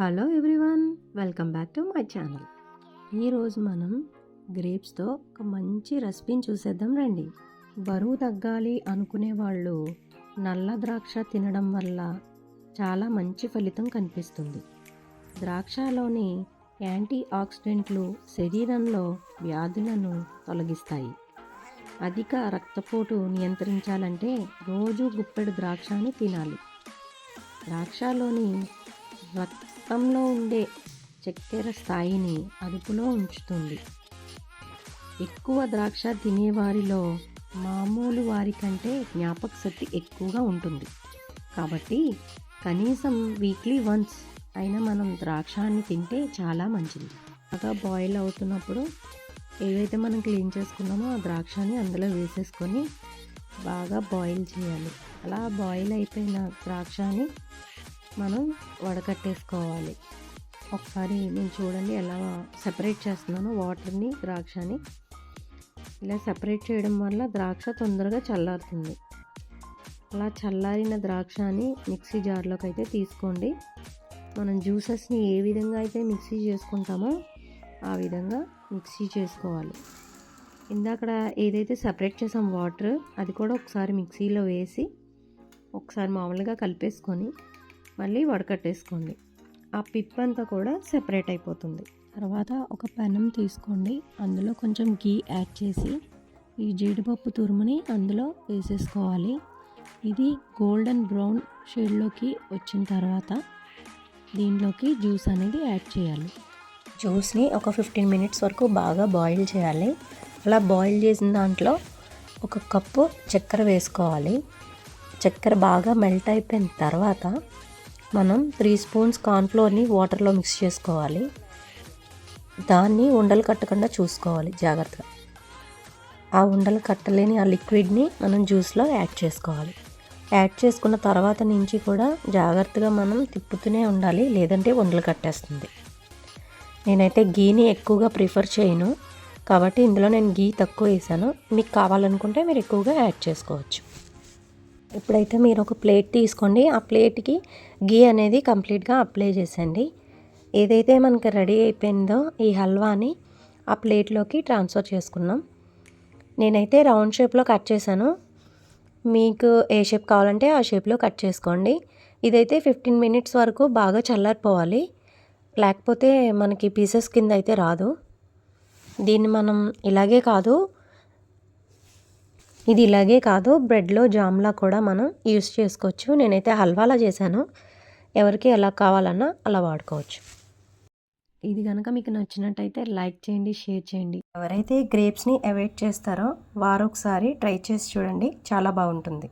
Hello everyone welcome back to my channel ఈరోజు మనం గ్రేప్స్తో ఒక మంచి రెసిపీని చూసేద్దాం రండి. బరువు తగ్గాలి అనుకునే వాళ్ళు నల్ల ద్రాక్ష తినడం వల్ల చాలా మంచి ఫలితం కనిపిస్తుంది. ద్రాక్షలోని యాంటీ ఆక్సిడెంట్లు శరీరంలో వ్యాధులను తొలగిస్తాయి. అధిక రక్తపోటు నియంత్రించాలంటే రోజు గుప్పెడు ద్రాక్షని తినాలి. ద్రాక్షలోని రక్తంలో ఉండే చక్కెర స్థాయిని అదుపులో ఉంచుతుంది. ఎక్కువ ద్రాక్ష తినేవారిలో మామూలు వారి కంటే జ్ఞాపక శక్తి ఎక్కువగా ఉంటుంది. కాబట్టి కనీసం వీక్లీ వన్స్ అయినా మనం ద్రాక్షాన్ని తింటే చాలా మంచిది. బాగా బాయిల్ అవుతున్నప్పుడు ఏవైతే మనం క్లీన్ చేసుకున్నామో ఆ ద్రాక్షని అందులో వేసేసుకొని బాగా బాయిల్ చేయాలి. అలా బాయిల్ అయిపోయిన ద్రాక్షని మనం వడకట్టేసుకోవాలి. ఒకసారి నేను చూడండి ఎలా సెపరేట్ చేస్తున్నాను వాటర్ని ద్రాక్షని. ఇలా సెపరేట్ చేయడం వల్ల ద్రాక్ష తొందరగా చల్లారుతుంది. అలా చల్లారిన ద్రాక్షని మిక్సీ జార్లోకి అయితే తీసుకోండి. మనం జ్యూసెస్ని ఏ విధంగా అయితే మిక్సీ చేసుకుంటామో ఆ విధంగా మిక్సీ చేసుకోవాలి. ఇందాకడ ఏదైతే సపరేట్ చేసాం వాటర్ అది కూడా ఒకసారి మిక్సీలో వేసి ఒకసారి మామూలుగా కలిపేసుకొని మళ్ళీ వడకట్టేసుకోండి. ఆ పిప్ అంతా కూడా సెపరేట్ అయిపోతుంది. తర్వాత ఒక పెనం తీసుకోండి. అందులో కొంచెం గీ యాడ్ చేసి ఈ జీడిపప్పు తురుముని అందులో వేసేసుకోవాలి. ఇది గోల్డెన్ బ్రౌన్ షేడ్లోకి వచ్చిన తర్వాత దీంట్లోకి జ్యూస్ అనేది యాడ్ చేయాలి. జ్యూస్ని ఒక ఫిఫ్టీన్ మినిట్స్ వరకు బాగా బాయిల్ చేయాలి. అలా బాయిల్ చేసిన దాంట్లో ఒక కప్పు చక్కెర వేసుకోవాలి. చక్కెర బాగా మెల్ట్ అయిపోయిన తర్వాత మనం త్రీ స్పూన్స్ కార్న్ఫ్లోర్ని వాటర్లో మిక్స్ చేసుకోవాలి. దాన్ని ఉండలు కట్టకుండా చూసుకోవాలి జాగ్రత్తగా. ఆ ఉండలు కట్టలేని ఆ లిక్విడ్ని మనం జ్యూస్లో యాడ్ చేసుకోవాలి. యాడ్ చేసుకున్న తర్వాత నుంచి కూడా జాగ్రత్తగా మనం తిప్పుతూనే ఉండాలి లేదంటే ఉండలు కట్టేస్తుంది. నేనైతే గీని ఎక్కువగా ప్రిఫర్ చేయను కాబట్టి ఇందులో నేను గీ తక్కువ వేసాను. మీకు కావాలనుకుంటే మీరు ఎక్కువగా యాడ్ చేసుకోవచ్చు. ఇప్పుడైతే మీరు ఒక ప్లేట్ తీసుకోండి ఆ ప్లేట్కి గీ అనేది కంప్లీట్గా అప్లై చేసేయండి. ఏదైతే మనకి రెడీ అయిపోయిందో ఈ హల్వాని ఆ ప్లేట్లోకి ట్రాన్స్ఫర్ చేసుకున్నాం నేనైతే రౌండ్ షేప్లో కట్ చేశాను. మీకు ఏ షేప్ కావాలంటే ఆ షేప్లో కట్ చేసుకోండి. ఇదైతే ఫిఫ్టీన్ మినిట్స్ వరకు బాగా చల్లారిపోవాలి. లేకపోతే మనకి పీసెస్ కింద అయితే రాదు. దీన్ని మనం ఇలాగే కాదు ఇది ఇలాగే కాదు. బ్రెడ్లో జామ్లా కూడా మనం యూస్ చేసుకోవచ్చు. నేనైతే హల్వాలా చేశాను. ఎవరికి ఎలా కావాలన్నా అలా వాడుకోవచ్చు. ఇది కనుక మీకు నచ్చినట్టయితే లైక్ చేయండి షేర్ చేయండి. ఎవరైతే గ్రేప్స్ని అవాయిడ్ చేస్తారో వారొకసారి ట్రై చేసి చూడండి. చాలా బాగుంటుంది.